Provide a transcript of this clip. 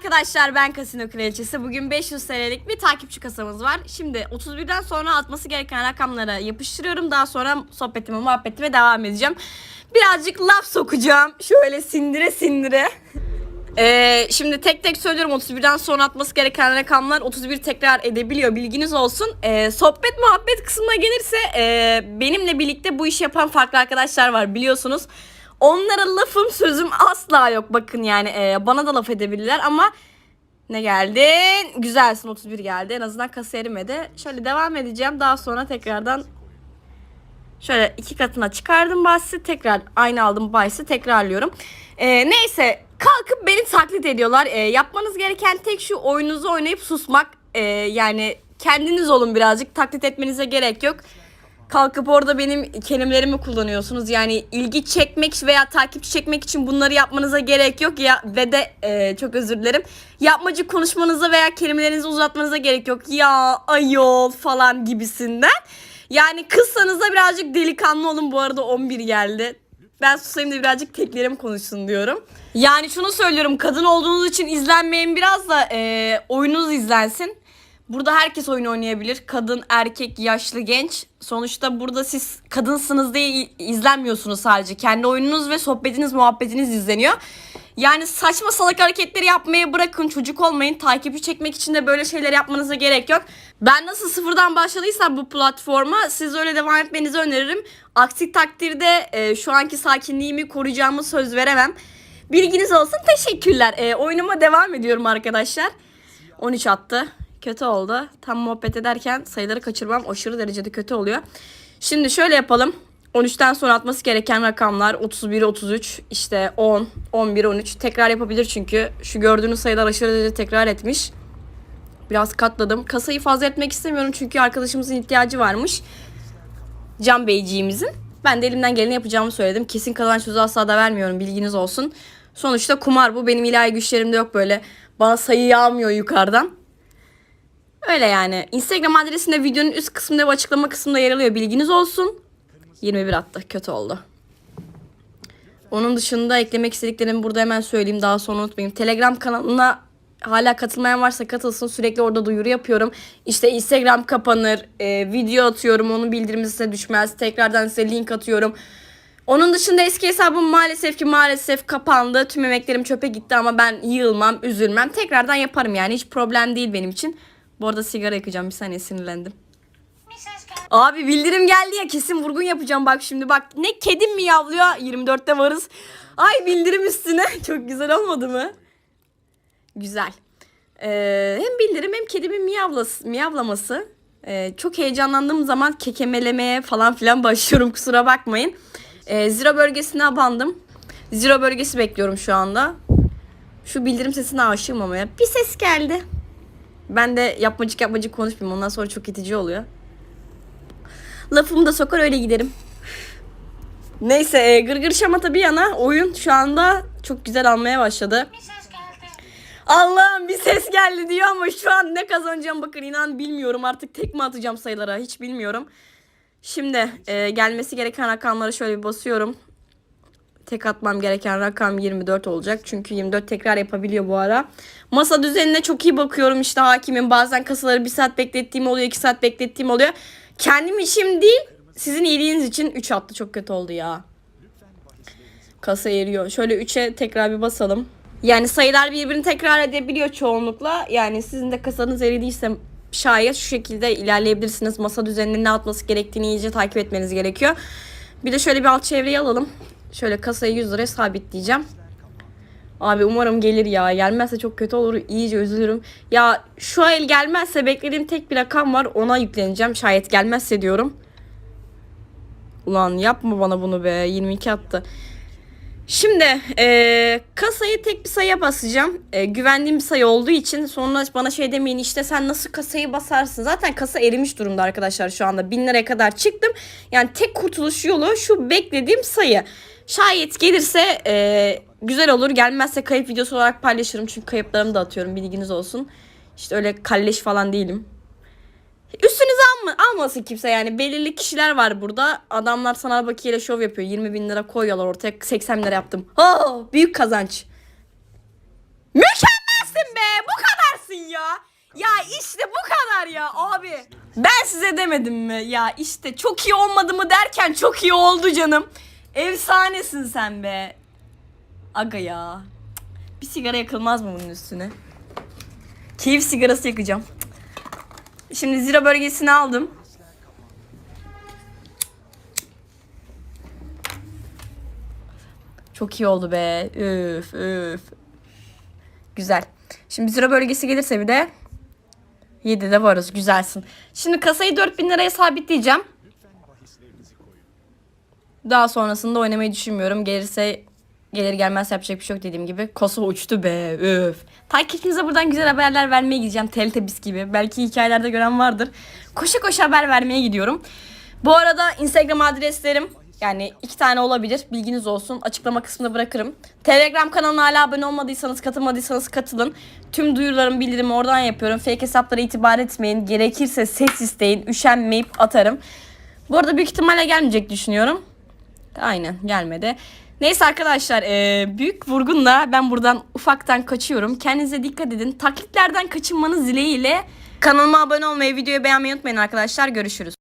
arkadaşlar ben Kasino Kraliçesi. Bugün 500 TL'lik bir takipçi kasamız var. Şimdi 31'den sonra atması gereken rakamlara yapıştırıyorum. Daha sonra sohbetime muhabbetime devam edeceğim. Birazcık laf sokacağım. Şöyle sindire sindire. Ee, şimdi tek tek söylüyorum 31'den sonra atması gereken rakamlar 31 tekrar edebiliyor bilginiz olsun. Ee, sohbet muhabbet kısmına gelirse e, benimle birlikte bu işi yapan farklı arkadaşlar var biliyorsunuz. Onlara lafım sözüm asla yok bakın yani e, bana da laf edebilirler ama ne geldi? Güzelsin 31 geldi en azından kasa erimedi. Şöyle devam edeceğim daha sonra tekrardan Şöyle iki katına çıkardım bahsi. Tekrar aynı aldım bahsi tekrarlıyorum. Ee, neyse kalkıp beni taklit ediyorlar. Ee, yapmanız gereken tek şu oyununuzu oynayıp susmak. Ee, yani kendiniz olun birazcık. Taklit etmenize gerek yok. Kalkıp orada benim kelimelerimi kullanıyorsunuz. Yani ilgi çekmek veya takipçi çekmek için bunları yapmanıza gerek yok ya ve de e, çok özür dilerim. Yapmacık konuşmanıza veya kelimelerinizi uzatmanıza gerek yok. Ya ayol falan gibisinden. Yani kızsanız da birazcık delikanlı olun. Bu arada 11 geldi. Ben susayım da birazcık teklerim konuşsun diyorum. Yani şunu söylüyorum. Kadın olduğunuz için izlenmeyin biraz da e, oyununuz izlensin. Burada herkes oyun oynayabilir. Kadın, erkek, yaşlı, genç. Sonuçta burada siz kadınsınız diye izlenmiyorsunuz sadece. Kendi oyununuz ve sohbetiniz, muhabbetiniz izleniyor. Yani saçma salak hareketleri yapmayı bırakın. Çocuk olmayın. Takipçi çekmek için de böyle şeyler yapmanıza gerek yok. Ben nasıl sıfırdan başladıysam bu platforma siz öyle devam etmenizi öneririm. Aksi takdirde e, şu anki sakinliğimi koruyacağımı söz veremem. Bilginiz olsun. Teşekkürler. E, oyunuma devam ediyorum arkadaşlar. 13 attı. Kötü oldu. Tam muhabbet ederken sayıları kaçırmam aşırı derecede kötü oluyor. Şimdi şöyle yapalım. 13'ten sonra atması gereken rakamlar 31, 33, işte 10, 11, 13. Tekrar yapabilir çünkü. Şu gördüğünüz sayılar aşırı derecede tekrar etmiş. Biraz katladım. Kasayı fazla etmek istemiyorum çünkü arkadaşımızın ihtiyacı varmış. Can Beyciğimizin. Ben de elimden geleni yapacağımı söyledim. Kesin kazanç sözü asla da vermiyorum bilginiz olsun. Sonuçta kumar bu. Benim ilahi güçlerimde yok böyle. Bana sayı yağmıyor yukarıdan. Öyle yani. Instagram adresinde videonun üst kısmında ve açıklama kısmında yer alıyor. Bilginiz olsun. 21 attı. Kötü oldu. Onun dışında eklemek istediklerimi burada hemen söyleyeyim. Daha sonra unutmayayım. Telegram kanalına hala katılmayan varsa katılsın. Sürekli orada duyuru yapıyorum. İşte Instagram kapanır. e, video atıyorum. Onun bildirimi size düşmez. Tekrardan size link atıyorum. Onun dışında eski hesabım maalesef ki maalesef kapandı. Tüm emeklerim çöpe gitti ama ben yığılmam, üzülmem. Tekrardan yaparım yani. Hiç problem değil benim için. Bu arada sigara yakacağım. Bir saniye sinirlendim. Abi bildirim geldi ya kesin vurgun yapacağım bak şimdi bak ne kedim mi yavlıyor 24'te varız. Ay bildirim üstüne çok güzel olmadı mı? Güzel. Ee, hem bildirim hem kedimin miyavlası, miyavlaması. Ee, çok heyecanlandığım zaman kekemelemeye falan filan başlıyorum kusura bakmayın. Ee, zero bölgesine abandım. Zero bölgesi bekliyorum şu anda. Şu bildirim sesine aşığım ama ya. Bir ses geldi. Ben de yapmacık yapmacık konuşmayayım. Ondan sonra çok itici oluyor. Lafımı da sokar öyle giderim. Neyse e, gırgır şamata bir yana oyun şu anda çok güzel almaya başladı. Allah'ım bir ses geldi diyor ama şu an ne kazanacağım bakın inan bilmiyorum artık tek mi atacağım sayılara hiç bilmiyorum. Şimdi e, gelmesi gereken rakamlara şöyle bir basıyorum. Tek atmam gereken rakam 24 olacak. Çünkü 24 tekrar yapabiliyor bu ara. Masa düzenine çok iyi bakıyorum işte hakimim. Bazen kasaları bir saat beklettiğim oluyor, iki saat beklettiğim oluyor. Kendim için değil, sizin iyiliğiniz için 3 attı. Çok kötü oldu ya. Kasa eriyor. Şöyle 3'e tekrar bir basalım. Yani sayılar birbirini tekrar edebiliyor çoğunlukla. Yani sizin de kasanız eridiyse şayet şu şekilde ilerleyebilirsiniz. Masa düzeninin ne atması gerektiğini iyice takip etmeniz gerekiyor. Bir de şöyle bir alt çevreyi alalım. Şöyle kasayı 100 liraya sabitleyeceğim. Abi umarım gelir ya. Gelmezse çok kötü olur. İyice üzülürüm. Ya şu el gelmezse beklediğim tek bir rakam var. Ona yükleneceğim. Şayet gelmezse diyorum. Ulan yapma bana bunu be. 22 attı. Şimdi eee, kasayı tek bir sayıya basacağım. Eee, güvendiğim bir sayı olduğu için sonra bana şey demeyin işte sen nasıl kasayı basarsın. Zaten kasa erimiş durumda arkadaşlar şu anda. 1000 liraya kadar çıktım. Yani tek kurtuluş yolu şu beklediğim sayı. Şayet gelirse eee, güzel olur. Gelmezse kayıp videosu olarak paylaşırım. Çünkü kayıplarımı da atıyorum bilginiz olsun. İşte öyle kalleş falan değilim. Üstünüze alma, almasın kimse yani. Belirli kişiler var burada. Adamlar sanal bakiyeyle şov yapıyor. 20 bin lira koyuyorlar ortaya. 80 lira yaptım. Oh, büyük kazanç. Mükemmelsin verdin ya. Ya işte bu kadar ya abi. Ben size demedim mi? Ya işte çok iyi olmadı mı derken çok iyi oldu canım. Efsanesin sen be. Aga ya. Bir sigara yakılmaz mı bunun üstüne? Keyif sigarası yakacağım. Şimdi zira bölgesini aldım. Çok iyi oldu be. Üf üf. Güzel. Şimdi zira bölgesi gelirse bir de 7'de varız. Güzelsin. Şimdi kasayı 4000 liraya sabitleyeceğim. Daha sonrasında oynamayı düşünmüyorum. Gelirse gelir gelmez yapacak bir şey yok dediğim gibi. Kosova uçtu be. Üf. Takipçinize buradan güzel haberler vermeye gideceğim. Teletubbies gibi. Belki hikayelerde gören vardır. Koşa koşa haber vermeye gidiyorum. Bu arada Instagram adreslerim yani iki tane olabilir. Bilginiz olsun. Açıklama kısmında bırakırım. Telegram kanalına hala abone olmadıysanız, katılmadıysanız katılın. Tüm duyurularım, bildirimi oradan yapıyorum. Fake hesaplara itibar etmeyin. Gerekirse ses isteyin. Üşenmeyip atarım. Bu arada büyük ihtimalle gelmeyecek düşünüyorum. Aynen gelmedi. Neyse arkadaşlar e, büyük vurgunla ben buradan ufaktan kaçıyorum. Kendinize dikkat edin. Taklitlerden kaçınmanız dileğiyle kanalıma abone olmayı, videoyu beğenmeyi unutmayın arkadaşlar. Görüşürüz.